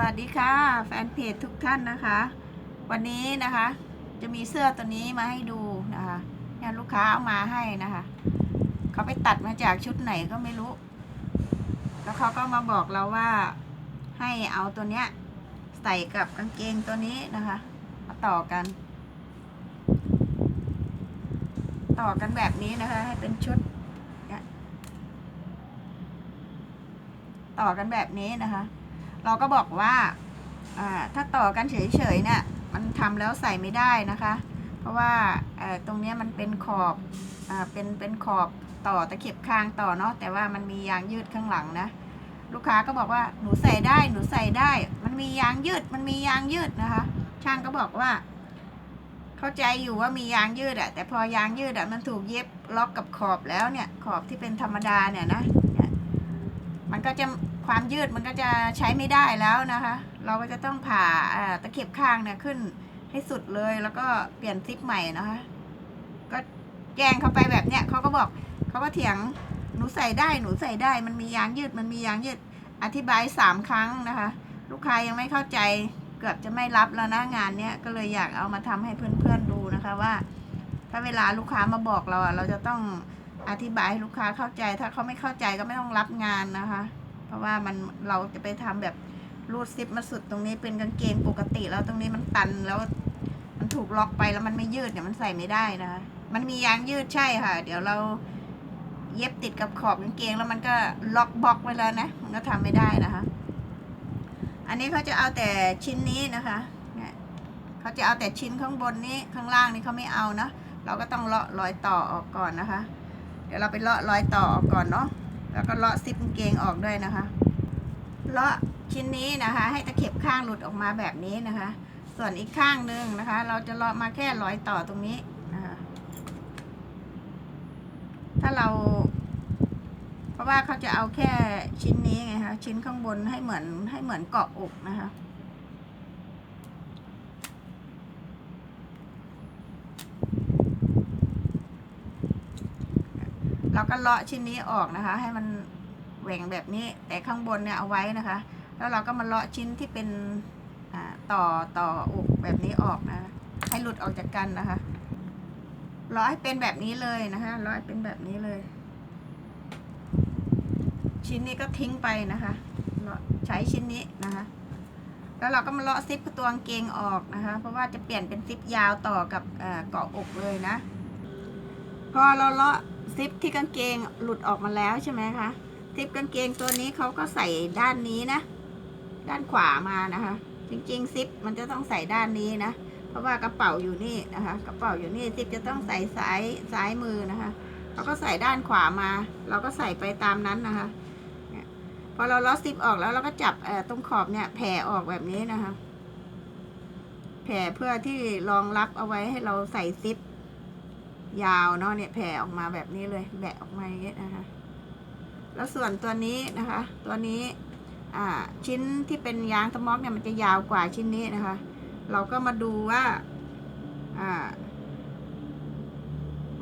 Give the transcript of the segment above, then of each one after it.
วัสดีค่ะ แฟนเพจทุกท่านนะคะ วันนี้นะคะ จะมีเสื้อตัวนี้มาให้ดูนะคะเนี่ยลูกค้าเอามาให้นะคะ เขาไปตัดมาจากชุดไหนก็ไม่รู้ แล้วเขาก็มาบอกเราว่าให้เอาตัวเนี้ยใส่กับกางเกงตัวนี้นะคะมาต่อกัน ต่อกันแบบนี้นะคะ ให้เป็นชุดต่อกันแบบนี้นะคะ เราก็บอกว่าถ้าต่อกันเฉยๆเนี่ยมันทำแล้วใส่ไม่ได้นะคะ เพราะว่าตรงนี้มันเป็นขอบอเป็นเป็นขอบต่อตะเข็บคางต่อเนาะแต่ว่ามันมียางยืดข้างหลังนะลูกค้าก็บอกว่าหนูใส่ได้หนูใส่ได้ มันมียางยืดมันมียางยืดนะคะ ช่างก็บอกว่า เข้าใจอยู่ว่ามียางยืดอะแต่พอยางยืดอะมันถูกเย็บล็อกกับขอบแล้วเนี่ย ขอบที่เป็นธรรมดาเนี่ยนะมันก็จะ ความยืดมันก็จะใช้ไม่ได้แล้วนะคะ เราก็จะต้องผ่าตะเข็บข้างเนี่ยขึ้นให้สุดเลยแล้วก็เปลี่ยนซิปใหม่นะคะ ก็แจ้งเขาไปแบบเนี้ยเขาก็บอกเขาก็เถียงหนูใส่ได้หนูใส่ได้ มันมียางยืดมันมียางยืดอธิบายสามครั้งนะคะ ลูกค้ายังไม่เข้าใจเกือบจะไม่รับแล้วนะงานเนี้ยก็เลยอยากเอามาทำให้เพื่อนๆดูนะคะว่า ถ้าเวลาลูกค้ามาบอกเราอะเราจะต้องอธิบายให้ลูกค้าเข้าใจ ถ้าเขาไม่เข้าใจก็ไม่ต้องรับงานนะคะ ราะว่ามันเราจะไปทำแบบรูดซิปมาสุดตรงนี้เป็นกางเกงปกติแล้วตรงนี้มันตันแล้วมันถูกล็อกไปแล้วมันไม่ยืดเนี่ยมันใส่ไม่ได้นะคะมันมียางยืดใช่ค่ะ เดี๋ยวเราเย็บติดกับขอบกางเกงแล้วมันก็ล็อกบล็อกไว้แล้วนะมันก็ทำไม่ได้นะคะ อันนี้เขาจะเอาแต่ชิ้นนี้นะคะเนี่ยเขาจะเอาแต่ชิ้นข้างบนนี้ข้างล่างนี่เขาไม่เอานะเราก็ต้องเลาะรอยต่อออกก่อนนะคะ เดี๋ยวเราไปเลาะรอยต่อออกก่อนเนาะ แล้วก็เลาะซิปกางเกงออกด้วยนะคะ เลาะชิ้นนี้นะคะ ให้ตะเข็บข้างหลุดออกมาแบบนี้นะคะ ส่วนอีกข้างหนึ่งนะคะ เราจะเลาะมาแค่รอยต่อตรงนี้นะคะ ถ้าเรา เพราะว่าเขาจะเอาแค่ชิ้นนี้ไงคะชิ้นข้างบนให้เหมือนให้เหมือนเกาะอกนะคะ เราก็เลาะชิ้นนี้ออกนะคะ ให้มันแหว่งแบบนี้ แต่ข้างบนเนี่ยเอาไว้นะคะ แล้วเราก็มาเลาะชิ้นที่เป็นต่อต่ออกแบบนี้ออกนะ ให้หลุดออกจากกันนะคะเลาะให้เป็นแบบนี้เลยนะคะเลาะให้เป็นแบบนี้เลย ชิ้นนี้ก็ทิ้งไปนะคะเลาะใช้ชิ้นนี้นะคะ แล้วเราก็มาเลาะซิปตัวกางเกงออกนะคะ เพราะว่าจะเปลี่ยนเป็นซิปยาวต่อกับเอ่อเกาะอกเลยนะ พอเราเลาะ ซิปที่กางเกงหลุดออกมาแล้วใช่ไหมคะซิปกางเกงตัวนี้เขาก็ใส่ด้านนี้นะ ด้านขวามานะคะ จริงๆซิปมันจะต้องใส่ด้านนี้นะ เพราะว่ากระเป๋าอยู่นี่นะคะ กระเป๋าอยู่นี่ซิปจะต้องใส่ซ้ายซ้ายมือนะคะเราก็ใส่ด้านขวามา เราก็ใส่ไปตามนั้นนะคะพอเราล็อซิปออกแล้วเราก็จับตรงขอบเนี่ยแผ่ออกแบบนี้นะคะ แผ่เพื่อที่รองรับเอาไว้ให้เราใส่ซิป ยาวเนาะเนี่ยแผ่ออกมาแบบนี้เลยแบะออกมาอย่างเงี้ยนะคะ แล้วส่วนตัวนี้นะคะ ตัวนี้อ่าชิ้นที่เป็นยางสมอกเนี่ยมันจะยาวกว่าชิ้นนี้นะคะ เราก็มาดูว่าอ่า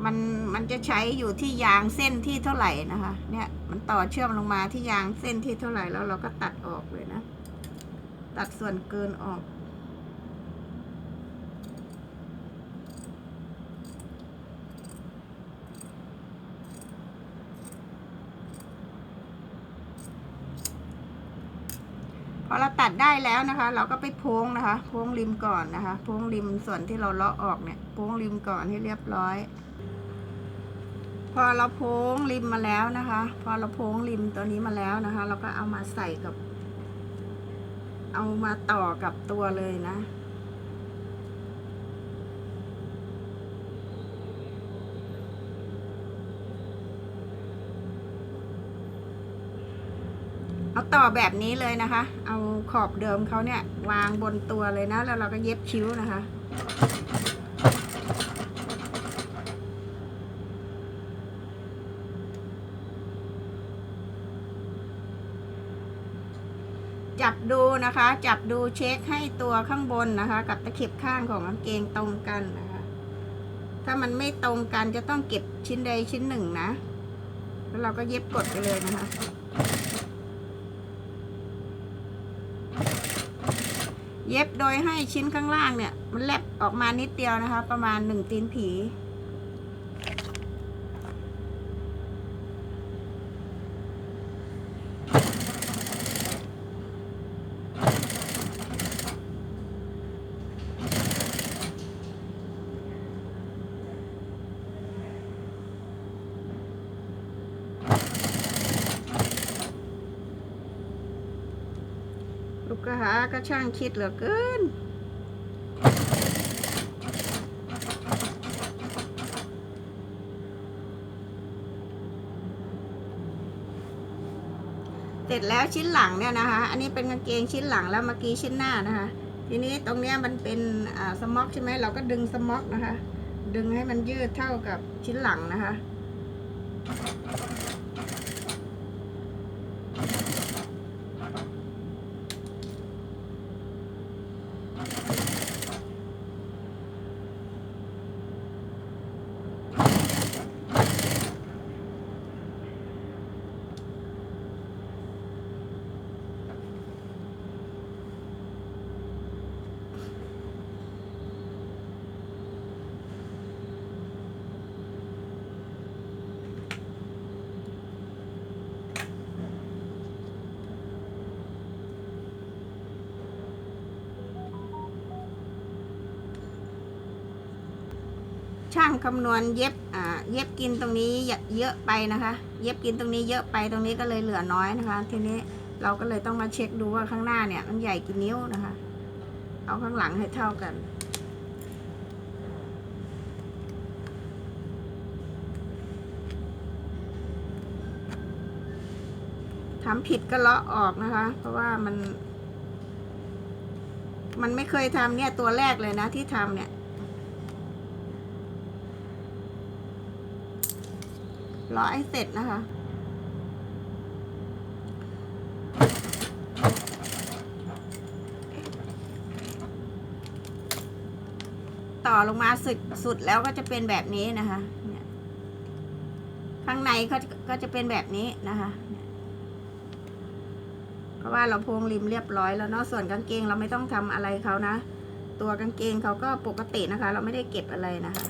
มันมันจะใช้อยู่ที่ยางเส้นที่เท่าไหร่นะคะ เนี่ยมันต่อเชื่อมลงมาที่ยางเส้นที่เท่าไหร่แล้วเราก็ตัดออกเลยนะ ตัดส่วนเกินออก พอเรา ตัดได้แล้วนะคะ เราก็ไปโพ้งนะคะ โพ้งริมก่อนนะคะ โพ้งริมส่วนที่เราเลาะออกเนี่ย โพ้งริมก่อนให้เรียบร้อย พอเราโพ้งริมมาแล้วนะคะ พอเราโพ้งริมตัวนี้มาแล้วนะคะ เราก็เอามาใส่กับ เอามาต่อกับตัวเลยนะ เอาต่อแบบนี้เลยนะคะ เอาขอบเดิมเขาเนี่ย วางบนตัวเลยนะ แล้วเราก็เย็บคิ้วนะคะ จับดูนะคะ จับดูเช็คให้ตัวข้างบนนะคะ กับตะเข็บข้างของกางเกงตรงกันนะคะถ้ามันไม่ตรงกันจะต้องเก็บชิ้นใดชิ้นหนึ่งนะ แล้วเราก็เย็บกดไปเลยนะคะ เย็บโดยให้ชิ้นข้างล่างเนี่ย มันแลบออกมานิดเดียวนะคะ ประมาณหนึ่งตีนผี ลู ก็ช่างคิดเหลือเกิน เสร็จแล้วชิ้นหลังเนี่ยนะคะ อันนี้เป็นกางเกงชิ้นหลังแล้วเมื่อกี้ชิ้นหน้านะคะ ทีนี้ตรงเนี้ยมันเป็นอ่าสม็อกใช่ไหมเราก็ดึงสม็อกนะคะ ดึงให้มันยืดเท่ากับชิ้นหลังนะคะ ช่างคำนวณเย็บอ่าเย็บกินตรงนี้เยอะไปนะคะ เย็บกินตรงนี้เยอะไปตรงนี้ก็เลยเหลือน้อยนะคะ ทีนี้เราก็เลยต้องมาเช็คดูว่าข้างหน้าเนี่ยมันใหญ่กี่นิ้วนะคะ เอาข้างหลังให้เท่ากันทำผิดก็เลาะออกนะคะ เพราะว่ามัน มันไม่เคยทำเนี่ยตัวแรกเลยนะที่ทำเนี่ย รอให้เสร็จนะคะ ต่อลงมาสุดสุดแล้วก็จะเป็นแบบนี้นะคะเนี่ยข้างในเขาก็จะเป็นแบบนี้นะคะเพราะว่าเราโพงริมเรียบร้อยแล้วเนาะส่วนกางเกงเราไม่ต้องทำอะไรเขานะ ตัวกางเกงเขาก็ปกตินะคะ เราไม่ได้เก็บอะไรนะคะ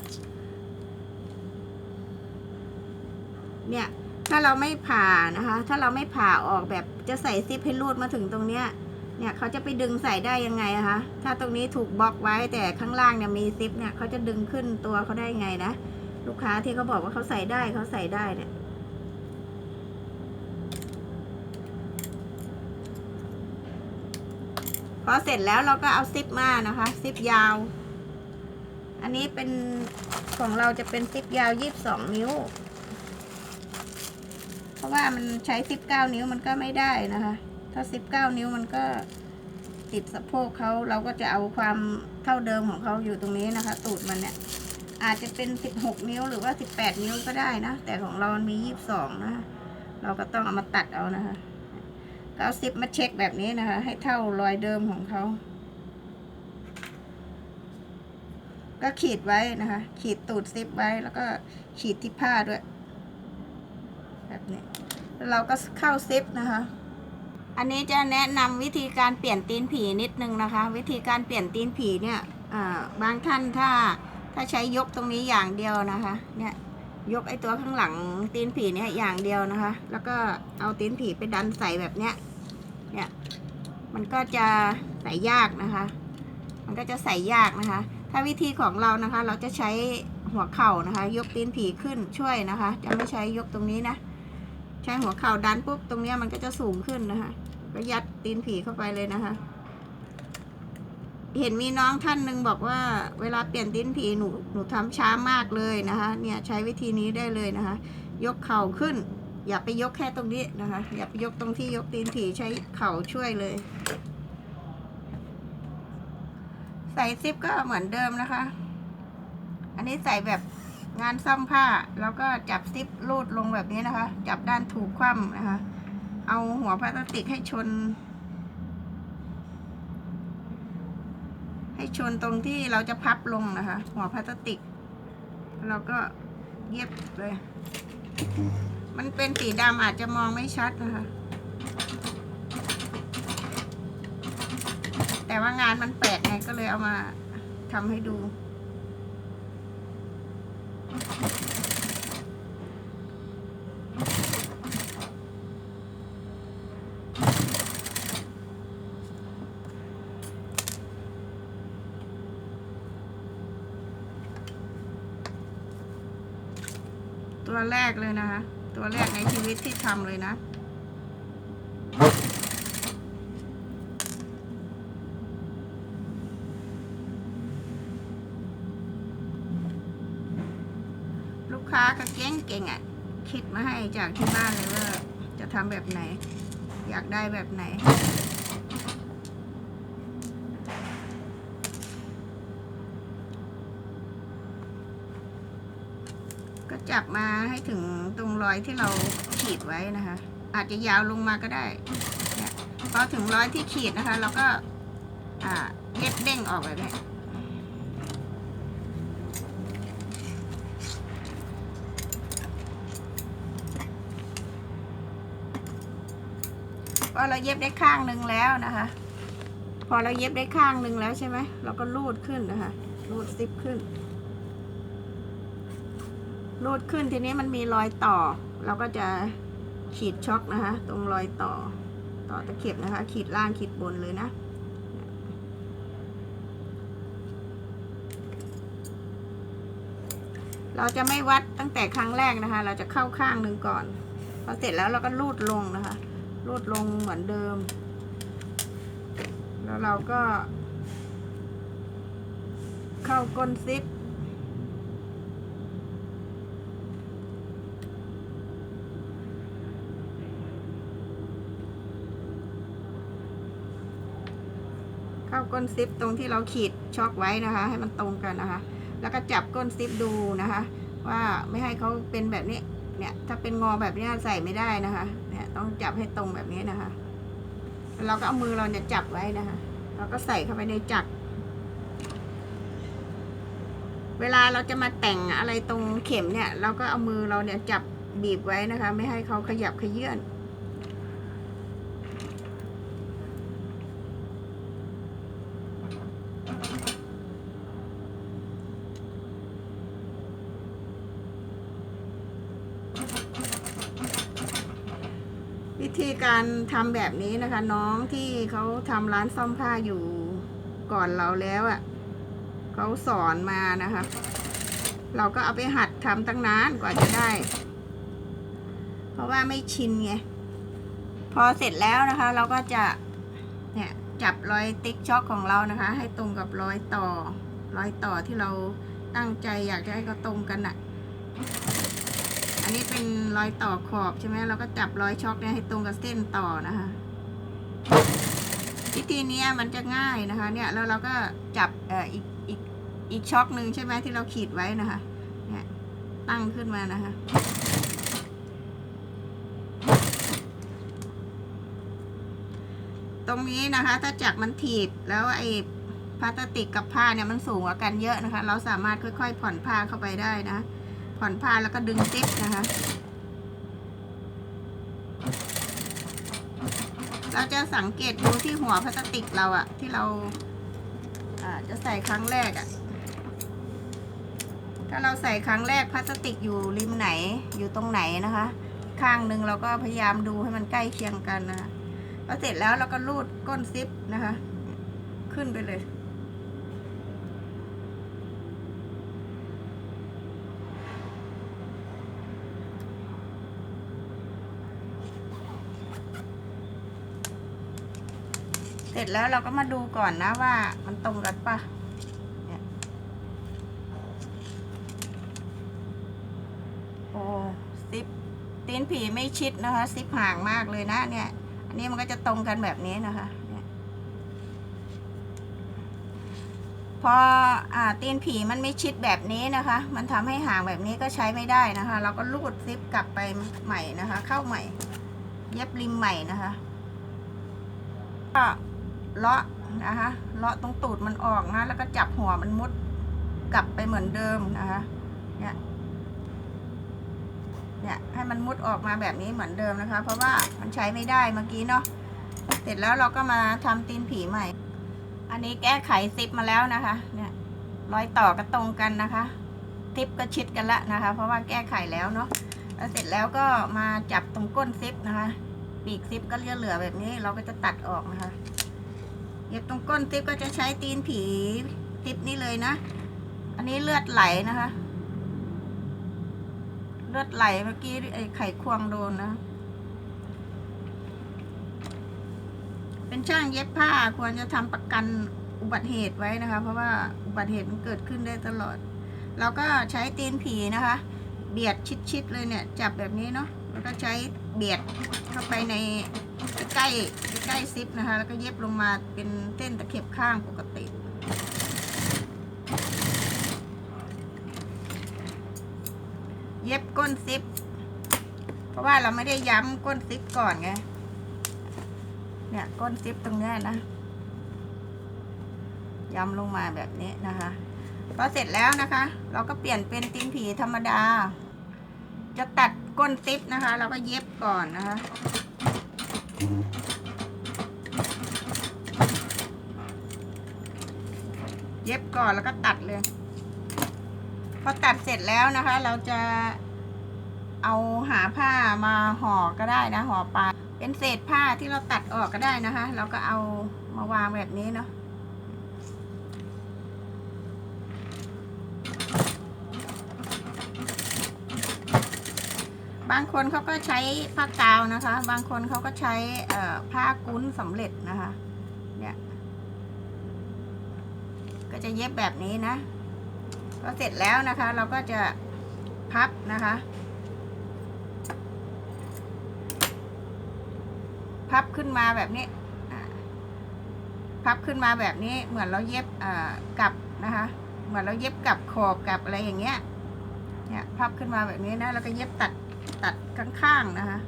เนี่ยถ้าเราไม่ผ่านะคะ ถ้าเราไม่ผ่าออกแบบจะใส่ซิปให้รูดมาถึงตรงเนี้ยเนี่ยเขาจะไปดึงใส่ได้ยังไงคะ ถ้าตรงนี้ถูกบล็อกไว้แต่ข้างล่างเนี่ยมีซิปเนี่ยเขาจะดึงขึ้นตัวเขาได้ไงนะ ลูกค้าที่เขาบอกว่าเขาใส่ได้เขาใส่ได้เนี่ย พอเสร็จแล้วเราก็เอาซิปมานะคะ ซิปยาว อันนี้เป็นของเราจะเป็นซิปยาวยี่สิบสองนิ้ว ราะว่ามันใช้สิบเก้านิ้วมันก็ไม่ได้นะคะ ถ้าสิบเก้านิ้วมันก็ติดสะโพกเขาเราก็จะเอาความเท่าเดิมของเขาอยู่ตรงนี้นะคะ ตูดมันเนี่ยอาจจะเป็นสิบหกนิ้วหรือว่าสิบแปดนิ้วก็ได้นะ แต่ของเรามันมียี่สิบสองนะะเราก็ต้องเอามาตัดเอานะคะก็เอาซิปมาเช็คแบบนี้นะคะ ให้เท่ารอยเดิมของเขา ก็ขีดไว้นะคะ ขีดตูดซิปไว้แล้วก็ขีดที่ผ้าด้วย แบบนี้ เราก็เข้าซิปนะคะ อันนี้จะแนะนำวิธีการเปลี่ยนตีนผีนิดนึงนะคะ วิธีการเปลี่ยนตีนผีเนี่ยบางท่านถ้าถ้าใช้ยกตรงนี้อย่างเดียวนะคะเนี่ยยกไอตัวข้างหลังตีนผีเนี่ยอย่างเดียวนะคะ แล้วก็เอาตีนผีไปดันใส่แบบเนี้ยเนี่ยมันก็จะใส่ยากนะคะ มันก็จะใส่ยากนะคะ ถ้าวิธีของเรานะคะ เราจะใช้หัวเข่านะคะ ยกตีนผีขึ้นช่วยนะคะ จะไม่ใช้ยกตรงนี้นะ ใช้หัวเข่าดันปุ๊บตรงนี้มันก็จะสูงขึ้นนะคะก็ยัดตีนผีเข้าไปเลยนะคะ เห็นมีน้องท่านหนึ่งบอกว่า เวลาเปลี่ยนตีนผีหนูหนูทำช้ามากเลยนะคะ เนี่ยใช้วิธีนี้ได้เลยนะคะ ยกเข่าขึ้น อย่าไปยกแค่ตรงนี้นะคะ อย่าไปยกตรงที่ยกตีนผีใช้เข่าช่วยเลย ใส่ซิปก็เหมือนเดิมนะคะ อันนี้ใส่แบบ งานซ่อมผ้าแล้วก็จับซิปรูดลงแบบนี้นะคะ จับด้านถูกคว่ำนะคะ เอาหัวพลาสติกให้ชน ให้ชนตรงที่เราจะพับลงนะคะ หัวพลาสติก เราก็เย็บเลย มันเป็นสีดำอาจจะมองไม่ชัดนะคะ แต่แต่ว่างานมันแปลกไงก็เลยเอามาทำให้ดู ตัวแรกเลยนะคะ ตัวแรกในชีวิตที่ทำเลยนะลูกค้าก็เก่งเก่งอะ คิดมาให้จากที่บ้านเลยว่าจะทำแบบไหน อยากได้แบบไหน ก็จับมาให้ถึงตรงรอยที่เราขีดไว้นะคะ อาจจะยาวลงมาก็ได้เนี่ยพอถึงรอยที่ขีดนะคะ เราก็เย็บเด้งออกแบบนี้พอเราเย็บได้ข้างหนึ่งแล้วนะคะ พอเราเย็บได้ข้างหนึ่งแล้วใช่ไหมเราก็รูดขึ้นนะคะ รูดซิปขึ้น รูดขึ้นทีนี้มันมีรอยต่อ เราก็จะขีดช็อคนะคะ ตรงรอยต่อ ต่อตะเข็บนะคะ ขีดล่างขีดบนเลยนะเราจะไม่วัดตั้งแต่ครั้งแรกนะคะ เราจะเข้าข้างหนึ่งก่อน พอเสร็จแล้วเราก็รูดลงนะคะรูดลงเหมือนเดิม แล้วเราก็ เข้าก้นซิป ก้นซิปตรงที่เราขีดช็อกไว้นะคะ ให้มันตรงกันนะคะ แล้วก็จับก้นซิปดูนะคะ ว่าไม่ให้เขาเป็นแบบนี้เนี่ยถ้าเป็นงอแบบนี้ใส่ไม่ได้นะคะเนี่ยต้องจับให้ตรงแบบนี้นะคะเราก็เอามือเราเนี่ยจับไว้นะคะ เราก็ใส่เข้าไปในจักรเวลาเราจะมาแต่งอะไรตรงเข็มเนี่ย เราก็เอามือเราเนี่ยจับบีบไว้นะคะ ไม่ให้เขาขยับขยื่น วิธีการทำแบบนี้นะคะ น้องที่เขาทำร้านซ่อมผ้าอยู่ก่อนเราแล้วอะ่ะเขาสอนมานะคะ เราก็เอาไปหัดทำตั้งนานกว่าจะได้ เพราะว่าไม่ชินไงพอเสร็จแล้วนะคะ เราก็จะเนี่ยจับรอยติ๊กช็อกของเรานะคะ ให้ตรงกับรอยต่อ รอยต่อที่เราตั้งใจอยากจะให้เขาตรงกันน่ะ อันนี้เป็นรอยต่อขอบใช่ไหมเราก็จับรอยช็อคเนี่ยให้ตรงกับเส้นต่อนะคะวิธีนี้มันจะง่ายนะคะ เนี่ยแล้วเราก็จับเอ่ออีกอีกอีกช็อคหนึ่งใช่ไหมที่เราขีดไว้นะคะ เนี่ยตั้งขึ้นมานะคะตรงนี้นะคะ ถ้าจักรมันถีบแล้วไอ้พลาสติกกับผ้าเนี่ยมันสูงกว่ากันเยอะนะคะ เราสามารถค่อยๆผ่อนผ้าเข้าไปได้นะ ผ่อนผ้าแล้วก็ดึงซิปนะคะ เราจะสังเกตดูที่หัวพลาสติกเราอะที่เราจะใส่ครั้งแรกอะถ้าเราใส่ครั้งแรกพลาสติกอยู่ริมไหนอยู่ตรงไหนนะคะ ข้างหนึ่งเราก็พยายามดูให้มันใกล้เคียงกันนะคะพอเสร็จแล้วเราก็รูดก้นซิปนะคะ ขึ้นไปเลย ร็จแล้วเราก็มาดูก่อนนะว่ามันตรงกันปะโอ้ซิปตีนผีไม่ชิดนะคะ ซิปห่างมากเลยนะ เนี่ย อันนี้มันก็จะตรงกันแบบนี้นะคะพออ่าตีนผีมันไม่ชิดแบบนี้นะคะ มันทำให้ห่างแบบนี้ก็ใช้ไม่ได้นะคะ เราก็ลูดซิปกลับไปใหม่นะคะ เข้าใหม่ เย็บริมใหม่นะคะก็ เลาะนะคะเลาะตรงตูดมันออกนะ แล้วก็จับหัวมันมุดกลับไปเหมือนเดิมนะคะเนี่ยเนี่ยให้มันมุดออกมาแบบนี้เหมือนเดิมนะคะ เพราะว่ามันใช้ไม่ได้เมื่อกี้เนาะเสร็จแล้วเราก็มาทำตีนผีใหม่ อันนี้แก้ไขซิปมาแล้วนะคะ เนี่ยรอยต่อก็ตรงกันนะคะซิปก็ชิดกันละนะคะ เพราะว่าแก้ไขแล้วเนาะแล้วเสร็จแล้วก็มาจับตรงก้นซิปนะคะ ปีกซิปก็เลือเหลือแบบนี้เราก็จะตัดออกนะคะ เย็บตรงก้นซิปก็จะใช้ตีนผีซิปนี่เลยนะ อันนี้เลือดไหลนะคะ เลือดไหลเมื่อกี้ไอ้ไข่ควงโดนนะ เป็นช่างเย็บผ้าควรจะทำประกันอุบัติเหตุไว้นะคะ เพราะว่าอุบัติเหตุมันเกิดขึ้นได้ตลอด เราก็ใช้ตีนผีนะคะ เบียดชิดๆเลยเนี่ย จับแบบนี้เนาะแล้วก็ใช้เบียดเข้าไปใน ใกล้ใกล้ซิปนะคะ แล้วก็เย็บลงมาเป็นเส้นตะเข็บข้างปกติเย็บก้นซิป เพราะว่าเราไม่ได้ย้ำก้นซิปก่อนไง เนี่ยก้นซิปตรงเนี้ยนะ ย้ำลงมาแบบนี้นะคะพอเสร็จแล้วนะคะ เราก็เปลี่ยนเป็นตีนผีธรรมดา จะตัดก้นซิปนะคะ เราก็เย็บก่อนนะคะ เย็บก่อนแล้วก็ตัดเลย พอตัดเสร็จแล้วนะคะ เราจะเอาหาผ้ามาห่อก็ได้นะห่อปลาเป็นเศษผ้าที่เราตัดออกก็ได้นะคะ เราก็เอามาวางแบบนี้เนาะ บางคนเขาก็ใช้ผ้ากาวนะคะ บางคนเขาก็ใช้ผ้ากุ้นสำเร็จนะคะ เนี่ย ก็จะเย็บแบบนี้นะพอเสร็จแล้วนะคะ เราก็จะพับนะคะ พับขึ้นมาแบบนี้พับขึ้นมาแบบนี้เหมือนเราเย็บกับนะคะ เหมือนเราเย็บกับขอบกับอะไรอย่างเงี้ยเนี่ยพับขึ้นมาแบบนี้นะแล้วก็เย็บตัด ตัดข้างๆนะคะ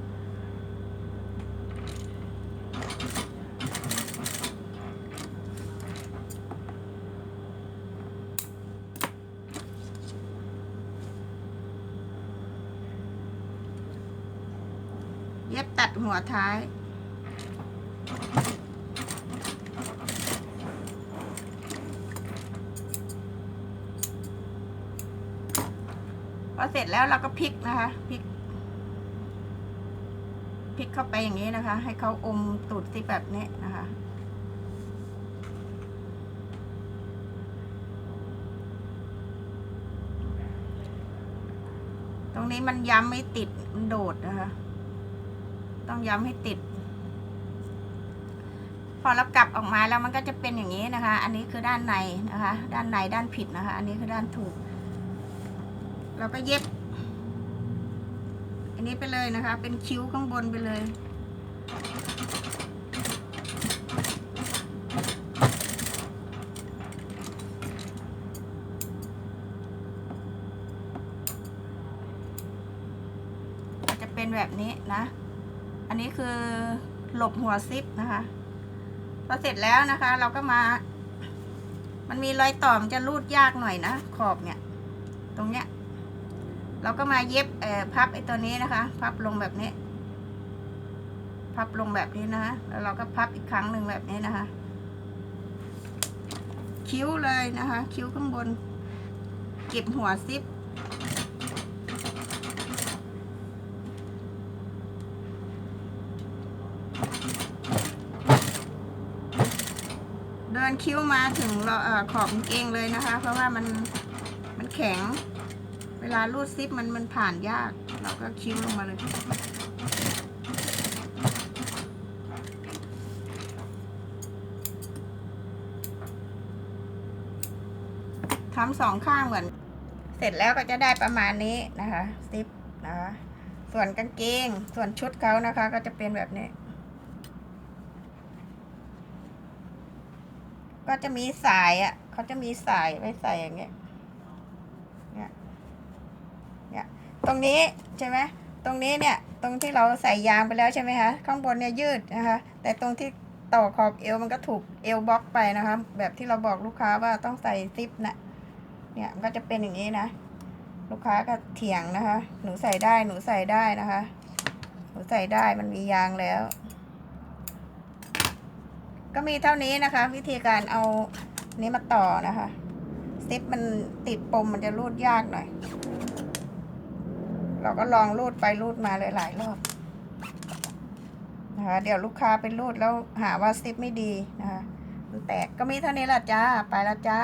เย็บตัดหัวท้ายพอเสร็จแล้วเราก็พลิกนะคะพลิก เข้าไปอย่างนี้นะคะ ให้เขาอมตูดซิปแบบนี้นะคะ ตรงนี้มันย้ำไม่ติดมันโดดนะคะ ต้องย้ำให้ติด พอเรากลับออกมาแล้วมันก็จะเป็นอย่างนี้นะคะ อันนี้คือด้านในนะคะ ด้านในด้านผิดนะคะ อันนี้คือด้านถูก เราก็เย็บ นี้ไปเลยนะคะ เป็นคิ้วข้างบนไปเลย จะเป็นแบบนี้นะ อันนี้คือหลบหัวซิปนะคะพอเสร็จแล้วนะคะ เราก็มา มันมีรอยต่อมจะรูดยากหน่อยนะ ขอบเนี่ย ตรงเนี้ย เราก็มาเย็บเอ่อพับไอ้ตัวนี้นะคะ พับลงแบบนี้ พับลงแบบนี้นะคะแล้วเราก็พับอีกครั้งหนึ่งแบบนี้นะคะ คิ้วเลยนะคะ คิ้วข้างบน เก็บหัวซิปเดินคิ้วมาถึงเราเอ่อขอบเกงเลยนะคะ เพราะว่ามันมันแข็ง วลารูดซิปมันมันผ่านยาก เราก็คิ้วลงมาเลยทำสองข้างเหมือน เสร็จแล้วก็จะได้ประมาณนี้นะคะซิปนะคะส่วนกางเกง ส่วนชุดเขานะคะ ก็จะเป็นแบบนี้ ก็จะมีสายอะเขาจะมีสายไว้ใส่อย่างเงี้ยเนี่ย เนี่ย ตรงนี้ใช่ไหมตรงนี้เนี่ยตรงที่เราใส่ยางไปแล้วใช่ไหมคะข้างบนเนี่ยยืดนะคะแต่ตรงที่ต่อขอบเอวมันก็ถูกเอวบล็อกไปนะคะ แบบที่เราบอกลูกค้าว่าต้องใส่ซิปนะเนี่ยมันก็จะเป็นอย่างนี้นะ ลูกค้าก็เถียงนะคะ หนูใส่ได้หนูใส่ได้นะคะ หนูใส่ได้มันมียางแล้ว ก็มีเท่านี้นะคะ วิธีการเอานี้มาต่อนะคะซิปมันติดปมมันจะรูดยากหน่อย เราก็ลองรูดไปรูดมาเลยหลายรอบนะคะเดี๋ยวลูกค้าไปรูดแล้วหาว่าซิปไม่ดีนะคะมันแตกก็มีเท่านี้ละจ้า ไปแล้วจ้า